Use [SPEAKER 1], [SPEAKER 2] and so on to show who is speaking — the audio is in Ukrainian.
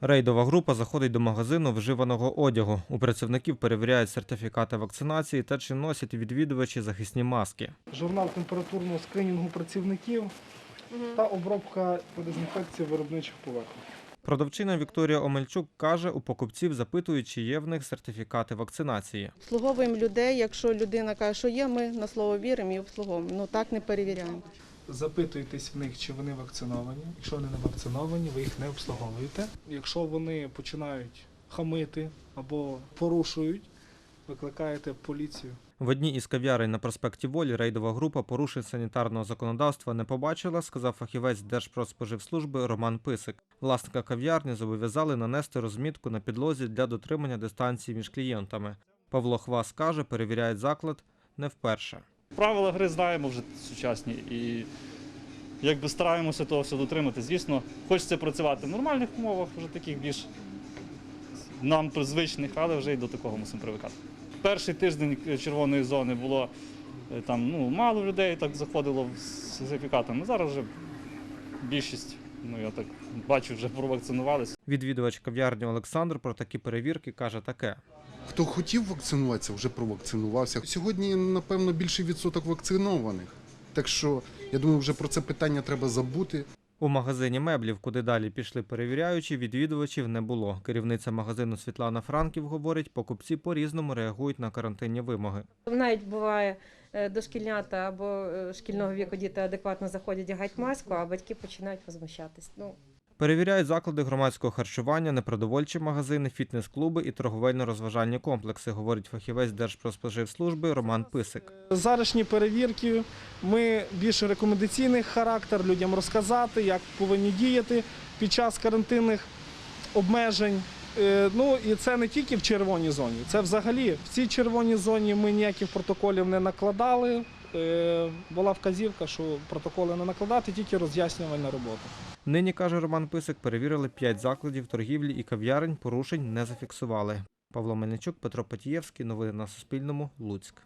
[SPEAKER 1] Рейдова група заходить до магазину вживаного одягу. У працівників перевіряють сертифікати вакцинації та чи носять відвідувачі захисні маски.
[SPEAKER 2] журнал температурного скринінгу працівників та обробка по дезінфекції виробничих поверхонь.
[SPEAKER 1] Продавчиня Вікторія Омельчук каже, у покупців запитують, чи є в них сертифікати вакцинації.
[SPEAKER 3] Обслуговуємо людей. Якщо людина каже, що є, ми на слово віримо і обслуговуємо. Ну так не перевіряємо.
[SPEAKER 2] Запитуєтесь в них, чи вони вакциновані. Якщо вони не вакциновані, ви їх не обслуговуєте. Якщо вони починають хамити або порушують, викликаєте поліцію.
[SPEAKER 1] В одній із кав'ярень на проспекті Волі рейдова група порушень санітарного законодавства не побачила, сказав фахівець Держпродспоживслужби Роман Писик. Власника кав'ярні зобов'язали нанести розмітку на підлозі для дотримання дистанції між клієнтами. Павло Хвас каже, перевіряють заклад не вперше.
[SPEAKER 4] Правила гри знаємо вже сучасні і якби стараємося того все дотримати. Звісно, хочеться працювати в нормальних умовах, вже таких більш нам звичних, але вже й до такого мусимо привикати. Перший тиждень червоної зони було е, там ну, мало людей так заходило з сертифікатами. Зараз вже більшість, ну я так бачу, вже провакцинувалися.
[SPEAKER 1] Відвідувач кав'ярні Олександр про такі перевірки каже таке.
[SPEAKER 5] Хто хотів вакцинуватися, вже провакцинувався. Сьогодні, напевно, більший відсоток вакцинованих. Так що я думаю, вже про це питання треба забути.
[SPEAKER 1] У магазині меблів, куди далі пішли перевіряючі, відвідувачів не було. Керівниця магазину Світлана Франків говорить, покупці по-різному реагують на карантинні вимоги.
[SPEAKER 6] Навіть буває дошкільнята або е, шкільного віку діти адекватно заходять одягають маску, а батьки починають возмущатись. Ну,
[SPEAKER 1] Перевіряють заклади громадського харчування, непродовольчі магазини, фітнес-клуби і торговельно-розважальні комплекси, говорить фахівець Держпродспоживслужби Роман Писик.
[SPEAKER 2] Зарашні перевірки ми більш рекомендаційний характер людям розказати, як повинні діяти під час карантинних обмежень. Е, Ну і це не тільки в червоній зоні, це взагалі в цій червоній зоні ми ніяких протоколів не накладали. Е, Була вказівка, що протоколи не накладати, тільки роз'яснювальна робота.
[SPEAKER 1] Нині, каже Роман Писик, перевірили п'ять закладів торгівлі і кав'ярень, порушень не зафіксували. Павло Мельничук, Петро Патієвський. Новини на Суспільному. Луцьк.